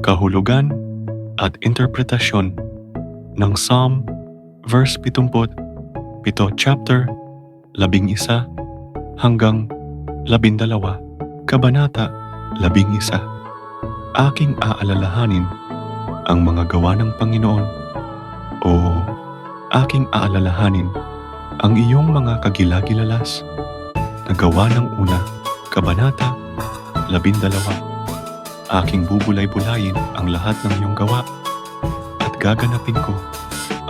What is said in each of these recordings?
kahulugan at interpretasyon ng Psalm verse 70, pito chapter, labing isa hanggang labindalawa, kabanata, labing isa. Aking aalalahanin ang mga gawa ng Panginoon o aking aalalahanin ang iyong mga kagilagilalas na gawa ng una, kabanata, labindalawa. Aking bubulay-bulayin ang lahat ng iyong gawa at gaganapin ko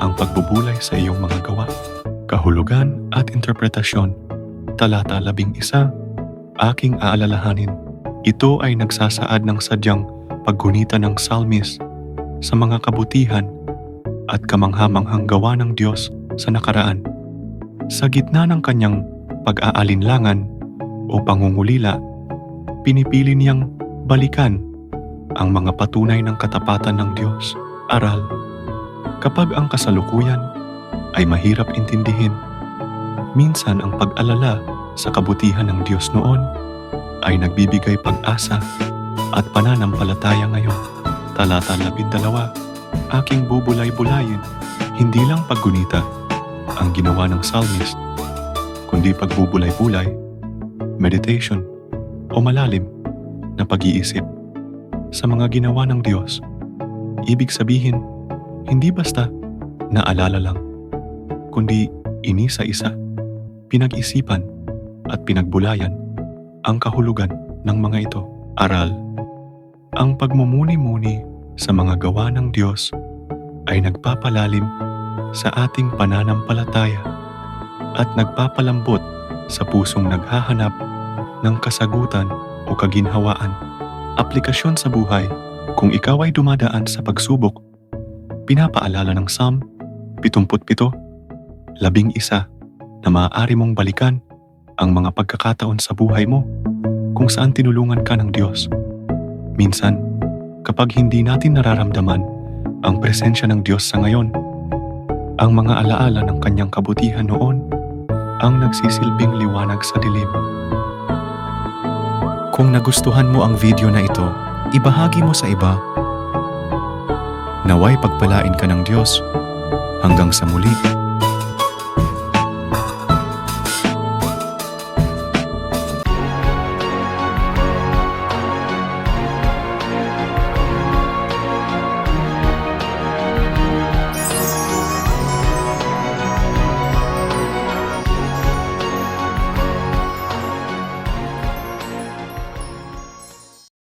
ang pagbubulay sa iyong mga gawa. Kahulugan at interpretasyon. Talata labing isa, aking aalalahanin. Ito ay nagsasaad ng sadyang paggunita ng psalmist sa mga kabutihan at kamanghamanghang gawa ng Diyos sa nakaraan. Sa gitna ng kanyang pag-aalinlangan o pangungulila, pinipili niyang balikan ang mga patunay ng katapatan ng Diyos. Aral, kapag ang kasalukuyan ay mahirap intindihin, minsan ang pag-alala sa kabutihan ng Diyos noon ay nagbibigay pag-asa at pananampalataya ngayon. Talata 12, aking bubulay-bulayin, hindi lang paggunita ang ginawa ng psalmist, kundi pagbubulay-bulay, meditation, o malalim na pag-iisip sa mga ginawa ng Diyos. Ibig sabihin, hindi basta naalala lang, kundi inisa-isa, pinag-isipan at pinagbulayan ang kahulugan ng mga ito. Aral, ang pagmumuni-muni sa mga gawa ng Diyos ay nagpapalalim sa ating pananampalataya at nagpapalambot sa pusong naghahanap ng kasagutan o kaginhawaan. Aplikasyon sa buhay, kung ikaw ay dumadaan sa pagsubok, pinapaalala ng Psalm 77, labing isa na maaari mong balikan ang mga pagkakataon sa buhay mo kung saan tinulungan ka ng Diyos. Minsan, kapag hindi natin nararamdaman ang presensya ng Diyos sa ngayon, ang mga alaala ng kanyang kabutihan noon ang nagsisilbing liwanag sa dilim. Kung nagustuhan mo ang video na ito, ibahagi mo sa iba. Naway pagpalain ka ng Diyos. Hanggang sa muli.